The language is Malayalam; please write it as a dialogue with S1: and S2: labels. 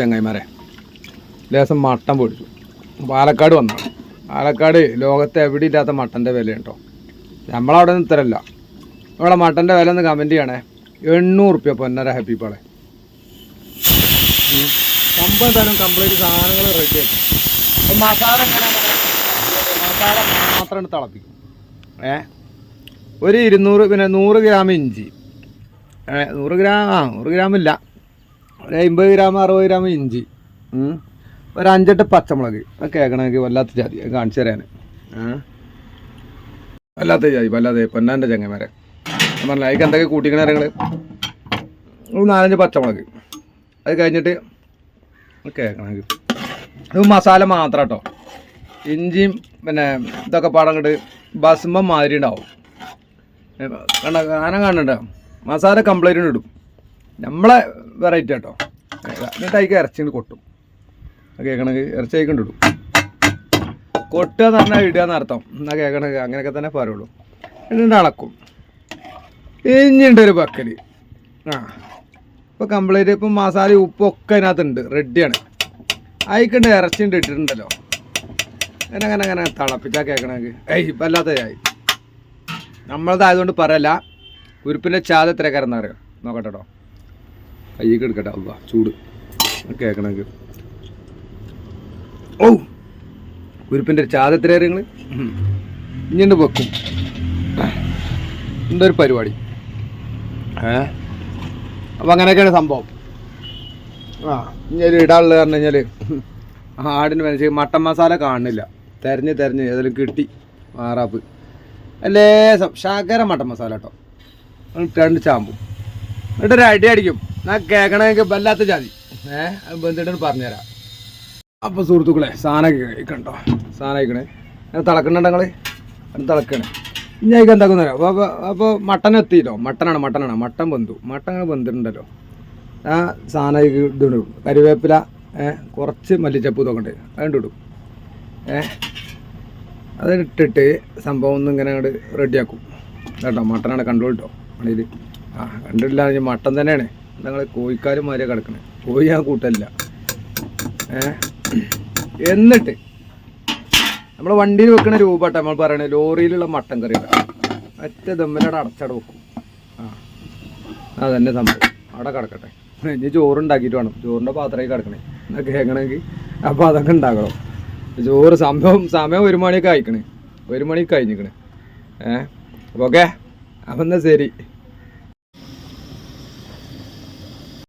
S1: ചങ്ങായിമാരെ. ലേശം മട്ടൻ പൊടിച്ചു. പാലക്കാട് വന്നാണ് പാലക്കാട് ലോകത്തെ എവിടെ ഇല്ലാത്ത മട്ടന്റെ വില കേട്ടോ നമ്മളവിടെ നിന്ന് ഇത്തരല്ല ഇവിടെ മട്ടന്റെ വില ഒന്ന് കമന്റ് ചെയ്യണേ. എണ്ണൂറ് റുപ്യ പൊന്നര ഹാപ്പി പാളെ സംഭവം തരം കംപ്ലീറ്റ് സാധനങ്ങൾ റെഡി ആക്കും. അപ്പം മസാല മസാല മാത്രം തിളപ്പിക്കും. ഏ? ഒരു ഇരുന്നൂറ് പിന്നെ നൂറ് ഗ്രാം ഇഞ്ചി. നൂറ് ഗ്രാം ആ നൂറ് ഗ്രാമില്ല ഒരു അമ്പത് ഗ്രാം അറുപത് ഗ്രാം ഇഞ്ചി. ഒരു അഞ്ചെട്ട് പച്ചമുളക്. അത് കേൾക്കണമെങ്കിൽ വല്ലാത്ത ജാതി. അത് കാണിച്ചു തരാൻ. വല്ലാത്ത ജാതി വല്ലാതെ പൊന്നാന്റെ ചങ്ങന്മാരെ. പറഞ്ഞില്ല അതിക്ക് എന്തൊക്കെ കൂട്ടിക്കണ നിങ്ങൾ ഒരു നാലഞ്ച് പച്ചമുളക്. അത് കഴിഞ്ഞിട്ട് കേൾക്കണമെങ്കിൽ. ഇത് മസാല മാത്രം കേട്ടോ. ഇഞ്ചിയും പിന്നെ ഇതൊക്കെ പാടം കണ്ട് ബസ്മ മാതിരി ഉണ്ടാവും. കണ്ട ആന കാണണ്ട മസാല കംപ്ലൈന്റ് ഇടും. നമ്മളെ വെറൈറ്റി കേട്ടോ എന്നിട്ട് അതിക്ക് ഇറച്ചി കൊട്ടും. കേൾക്കണമെങ്കിൽ ഇറച്ചി അയക്കൊണ്ട് ഇടും. കൊട്ടുക എന്ന് പറഞ്ഞാൽ ഇടുക എന്നർത്ഥം എന്നാൽ കേൾക്കണമെങ്കിൽ അങ്ങനെയൊക്കെ തന്നെ പറയുള്ളൂ. എന്നിട്ട് അളക്കും. ഇനിയുണ്ട് ഒരു ബക്കൽ ആ. ഇപ്പോൾ കംപ്ലീറ്റ് ഇപ്പം മസാല ഉപ്പൊക്കെ അതിനകത്തുണ്ട്. റെഡിയാണ് അയക്കണ്ട് ഇറച്ചിണ്ട് ഇട്ടിട്ടുണ്ടല്ലോ. അങ്ങനെ അങ്ങനെ അങ്ങനെ തിളപ്പിച്ചാൽ കേൾക്കണമെങ്കിൽ ഏയ് ഇപ്പം അല്ലാത്ത ചായ നമ്മളതായതുകൊണ്ട് പറയല്ല. ഉരുപ്പിന്റെ ചാത എത്രക്കാരെന്ന് അറിയാം നോക്കട്ടെ കേട്ടോ കയ്യൊക്കെ എടുക്കട്ടെ. അല്ല ചൂട്. കേൾക്കണമെങ്കിൽ ഓ കുരുപ്പിന്റെ ചാത എത്ര നിങ്ങൾ ഇഞ്ഞിണ്ട് വെക്കും? എന്തൊരു പരിപാടി? ഏ? അപ്പം അങ്ങനെയൊക്കെയാണ് സംഭവം. ആ ഇനി ഇടാനുള്ളത് പറഞ്ഞു കഴിഞ്ഞാൽ ആടിന് മനസ്സിൽ മട്ടൻ മസാല കാണുന്നില്ല. തെരഞ്ഞ് തെരഞ്ഞ് ഏതെങ്കിലും കിട്ടി മാറാപ്പ് അല്ലേ ശകര മട്ടൻ മസാല കേട്ടോ. രണ്ട് ചാമ്പും. എന്നിട്ട് ഒരു അടി അടിക്കും. ഞാൻ കേൾക്കണമെങ്കിൽ വല്ലാത്ത ജാതി. ഏഹ് അത് ബന്ധിട്ട് പറഞ്ഞുതരാം. അപ്പോൾ സുഹൃത്തുക്കളെ സാധനമൊക്കെ കഴിക്കണ്ടോ സാധനം കഴിക്കണേ. ഞാൻ തിളക്കണ്ട തിളക്കണേ. ഇനി അതിക്ക് എന്താക്കുന്ന അപ്പോൾ അപ്പോൾ മട്ടൻ എത്തിയില്ലോ മട്ടനാണ് മട്ടനാണ്. മട്ടൻ ബന്ധു. മട്ടൻ അങ്ങനെ ബന്ധിട്ടുണ്ടല്ലോ. ആ സാധനം ഇതിടും കരിവേപ്പില കുറച്ച് മല്ലിച്ചപ്പ് ഇതൊക്കെ ഉണ്ട് അതുകൊണ്ട് ഇടും. ഏഹ് അത് ഇട്ടിട്ട് സംഭവം ഒന്നും ഇങ്ങനെ അങ്ങോട്ട് റെഡിയാക്കും കേട്ടോ മട്ടനാണ് കണ്ടു കേട്ടോ ആ കണ്ടിട്ടില്ല. മട്ടൻ തന്നെയാണ്. ഞങ്ങൾ കോഴിക്കാരന്മാരെ കിടക്കണേ. കോഴി ഞാൻ കൂട്ടല്ല എന്നിട്ട് നമ്മൾ വണ്ടിയിൽ വെക്കുന്ന രൂപട്ടെ നമ്മൾ പറയണേ. ലോറിയിലുള്ള മട്ടൻ കറി മറ്റേ ദമ്മിലവിടെ അടച്ചട വെക്കും. ആ. അതന്നെ സംഭവം. അവിടെ കിടക്കട്ടെ. ഇനി ചോറുണ്ടാക്കിയിട്ട് വേണം. ചോറിന്റെ പാത്രമായി കിടക്കണേ. എന്നൊക്കെ കേൾക്കണമെങ്കിൽ അപ്പോൾ അതൊക്കെ ഉണ്ടാക്കണം. ചോറ് സംഭവം സമയം ഒരു മണിയൊക്കെ അയക്കണേ ഒരു മണിക്ക് കഴിഞ്ഞിക്കണേ. ഏ? അപ്പോൾ ഓക്കെ? അപ്പം എന്നാൽ ശരി.